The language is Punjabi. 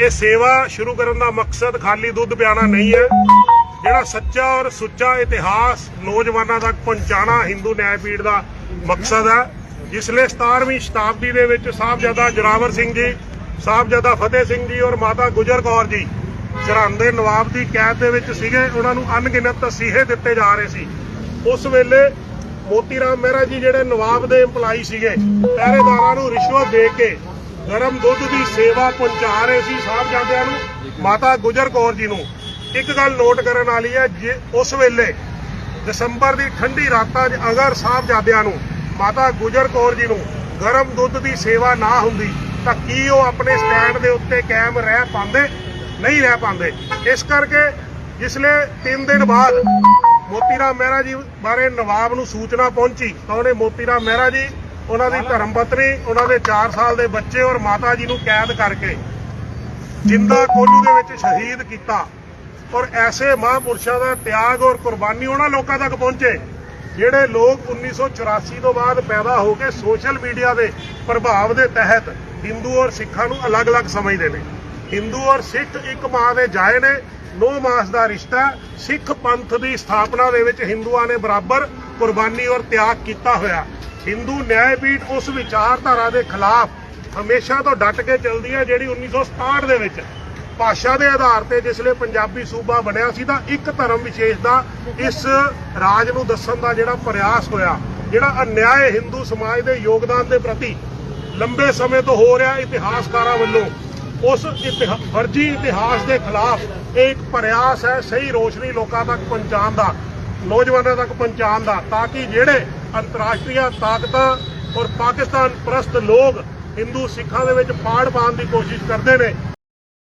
ਇਹ ਸੇਵਾ ਸ਼ੁਰੂ ਕਰਨ ਦਾ ਮਕਸਦ ਖਾਲੀ ਦੁੱਧ ਪਿਆਣਾ ਨਹੀਂ ਹੈ। ਜਿਹੜਾ ਸੱਚਾ ਔਰ ਸੁੱਚਾ ਇਤਿਹਾਸ ਨੌਜਵਾਨਾਂ ਤੱਕ ਪਹੁੰਚਾਣਾ ਹਿੰਦੂ ਨਿਆਇਪੀਠ ਦਾ ਮਕਸਦ ਹੈ। ਜਿਸ ਲਈ 17ਵੀਂ ਸ਼ਤਾਬਦੀ ਦੇ ਵਿੱਚ ਸਾਹਿਬਜ਼ਾਦਾ ਜੋਰਾਵਰ ਸਿੰਘ ਜੀ, ਸਾਹਿਬਜ਼ਾਦਾ ਫਤਿਹ ਸਿੰਘ ਜੀ ਔਰ ਮਾਤਾ ਗੁਜਰ ਕੌਰ ਜੀ ਸਰਹੰਦ ਦੇ ਨਵਾਬ ਦੀ ਕੈਦ ਦੇ ਵਿੱਚ ਸੀਗੇ। ਉਹਨਾਂ ਨੂੰ ਅਣਗਿਣਤ ਤਸੀਹੇ ਦਿੱਤੇ ਜਾ ਰਹੇ ਸੀ। ਉਸ ਵੇਲੇ ਮੋਤੀ ਰਾਮ ਮਹਿਰਾ ਜੀ ਜਿਹੜੇ ਨਵਾਬ ਦੇ EMPLOYE ਸੀਗੇ, ਪਹਿਰੇਦਾਰਾਂ ਨੂੰ ਰਿਸ਼ਵਤ ਦੇ ਕੇ ਗਰਮ ਦੁੱਧ ਦੀ ਸੇਵਾ ਪਹੁੰਚਾ ਰਹੇ ਸੀ ਸਾਹਿਬਜ਼ਾਦਿਆਂ ਨੂੰ, ਮਾਤਾ ਗੁਜਰ ਕੌਰ ਜੀ ਨੂੰ। ਇੱਕ ਗੱਲ ਨੋਟ ਕਰਨ ਵਾਲੀ ਹੈ, ਜੇ ਉਸ ਵੇਲੇ ਦਸੰਬਰ ਦੀ ਠੰਡੀ ਰਾਤਾਂ 'ਚ ਅਗਰ ਸਾਹਿਬਜ਼ਾਦਿਆਂ ਨੂੰ, ਮਾਤਾ ਗੁਜਰ ਕੌਰ ਜੀ ਨੂੰ ਗਰਮ ਦੁੱਧ ਦੀ ਸੇਵਾ ਨਾ ਹੁੰਦੀ, ਤਾਂ ਕੀ ਉਹ ਆਪਣੇ ਸਟੈਂਡ ਦੇ ਉੱਤੇ ਕਾਇਮ ਰਹਿ ਪਾਉਂਦੇ? ਨਹੀਂ ਰਹਿ ਪਾਉਂਦੇ। ਇਸ ਕਰਕੇ ਜਿਸਲੇ 3 ਦਿਨ ਬਾਅਦ ਮੋਤੀ ਰਾਮ ਮਹਿਰਾ ਜੀ ਬਾਰੇ ਨਵਾਬ ਨੂੰ ਸੂਚਨਾ ਪਹੁੰਚੀ ਤਾਂ ਉਹਨੇ ਮੋਤੀ ਰਾਮ ਮਹਿਰਾ ਜੀ ਉਹਨਾਂ ਦੀ ਧਰਮ ਪਤਨੀ, ਉਹਨਾਂ ਦੇ 4 ਸਾਲ ਦੇ ਬੱਚੇ ਔਰ ਮਾਤਾ ਜੀ ਨੂੰ ਕੈਦ ਕਰਕੇ ਜਿੰਦਾ ਕੋਲੂ ਦੇ ਵਿੱਚ ਸ਼ਹੀਦ ਕੀਤਾ। ਔਰ ਐਸੇ ਮਹਾਂਪੁਰਸ਼ਾਂ ਦਾ ਤਿਆਗ ਔਰ ਕੁਰਬਾਨੀ ਉਹਨਾਂ ਲੋਕਾਂ ਤੱਕ ਪਹੁੰਚੇ, ਜਿਹੜੇ ਲੋਕ 1984 ਤੋਂ ਬਾਅਦ ਪੈਦਾ ਹੋ ਕੇ ਸੋਸ਼ਲ ਮੀਡੀਆ ਦੇ ਪ੍ਰਭਾਵ ਦੇ ਤਹਿਤ ਹਿੰਦੂ ਔਰ ਸਿੱਖਾਂ ਨੂੰ ਅਲੱਗ-ਅਲੱਗ ਸਮਝਦੇ ਨੇ। ਹਿੰਦੂ ਔਰ ਸਿੱਖ ਇੱਕ ਮਾਂ ਦੇ ਜਾਏ ਨੇ, ਨੌ ਮਾਸ ਦਾ ਰਿਸ਼ਤਾ, ਸਿੱਖ ਪੰਥ ਦੀ ਸਥਾਪਨਾ ਦੇ ਵਿੱਚ ਹਿੰਦੂਆਂ ਨੇ ਬਰਾਬਰ ਕੁਰਬਾਨੀ ਔਰ ਤਿਆਗ ਕੀਤਾ ਹੋਇਆ। ਹਿੰਦੂ ਨਿਆਇਪੀਠ ਉਸ ਵਿਚਾਰਧਾਰਾ ਦੇ ਖਿਲਾਫ ਹਮੇਸ਼ਾ ਤੋਂ ਡਟ ਕੇ ਚੱਲਦੀ ਹੈ, ਜਿਹੜੀ 1967 ਦੇ ਵਿੱਚ ਭਾਸ਼ਾ ਦੇ ਆਧਾਰ ਤੇ ਜਿਸਲੇ ਪੰਜਾਬੀ ਸੂਬਾ ਬਣਿਆ ਸੀ ਤਾਂ ਇੱਕ ਧਰਮ ਵਿਸ਼ੇਸ਼ ਦਾ ਇਸ ਰਾਜ ਨੂੰ ਦੱਸਣ ਦਾ ਜਿਹੜਾ ਪ੍ਰਯਾਸ ਹੋਇਆ, ਜਿਹੜਾ ਅਨਿਆਏ ਹਿੰਦੂ ਸਮਾਜ ਦੇ ਯੋਗਦਾਨ ਦੇ ਪ੍ਰਤੀ ਲੰਬੇ ਸਮੇਂ ਤੋਂ ਹੋ ਰਿਹਾ ਇਤਿਹਾਸਕਾਰਾਂ ਵੱਲੋਂ, ਉਸ ਇਤਿਹਾ- ਫਰਜ਼ੀ ਇਤਿਹਾਸ ਦੇ ਖਿਲਾਫ ਇਹ ਇੱਕ ਪ੍ਰਯਾਸ ਹੈ, ਸਹੀ ਰੋਸ਼ਨੀ ਲੋਕਾਂ ਤੱਕ ਪਹੁੰਚਾਉਣ ਦਾ। ਨੌਜਵਾਨਾਂ ਤੱਕ ਪਹੁੰਚਾਉਣ ਦਾ ਤਾਂ ਕਿ ਜਿਹੜੇ ਅੰਤਰਰਾਸ਼ਟਰੀ ਤਾਕਤਾਂ ਔਰ ਪਾਕਿਸਤਾਨ ਪ੍ਰਸਤ ਲੋਕ ਹਿੰਦੂ ਸਿੱਖਾਂ ਦੇ ਵਿੱਚ ਪਾੜ ਪਾਉਣ ਦੀ ਕੋਸ਼ਿਸ਼ ਕਰਦੇ ਨੇ।